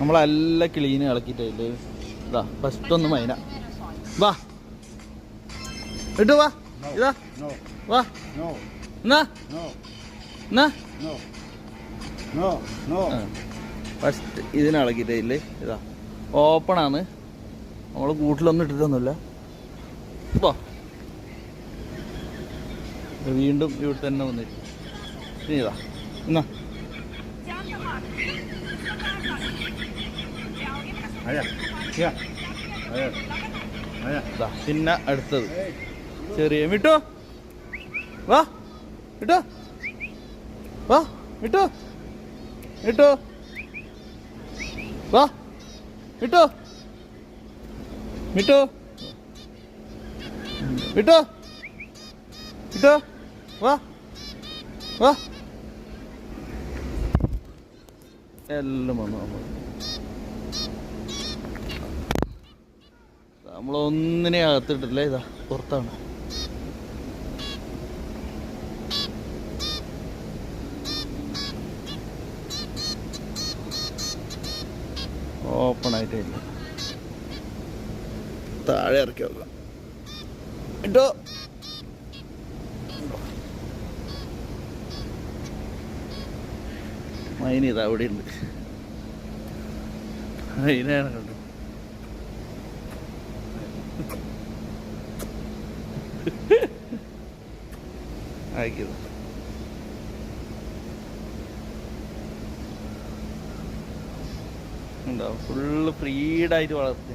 നമ്മളെല്ലാം ക്ലീൻ ഇളക്കിയിട്ടില്ലേ ഇതാ ഫസ്റ്റ് ഒന്ന് മൈന. വാ. ഇട്ടു വാ. ഇതാ. വാ. എന്നാ? എന്നാ. ഫസ്റ്റ് ഇതിന് ഇളക്കിയിട്ടില്ലേ ഇതാ. ഓപ്പൺ ആണ്. നമ്മൾ കൂട്ടിലൊന്നും ഇട്ടിട്ടൊന്നുമില്ല. വാ. വീണ്ടും ഇവിടെ തന്നെ വന്നിട്ട് ഇനി ഇതാ. എന്നാ? Allá, ya. Allá, allá. ഇതാ പിന്നെ അടുത്തത് ചെറിയ മിട്ടോ വാ മിട്ടോ വാ മിട്ടോ മിട്ടോ വാ മിട്ടോ മിട്ടോ മിട്ടോ മിട്ടോ വാ വാ എല്ലാം വന്നു നമ്മൾ നമ്മളൊന്നിനെ അകത്തിട്ടില്ല ഇതാ പുറത്താണ്. ഓപ്പൺ ആയിട്ടില്ല താഴെ ഇറക്കി വെക്കാം. ഇട്ടോ. മൈന ഇതാ അവിടെ ഉണ്ട്. മൈനയാണ് കണ്ടു അയക്കുന്നത് ഉണ്ടാവും ഫുള്ള് ഫ്രീഡായിട്ട് വളർത്തി.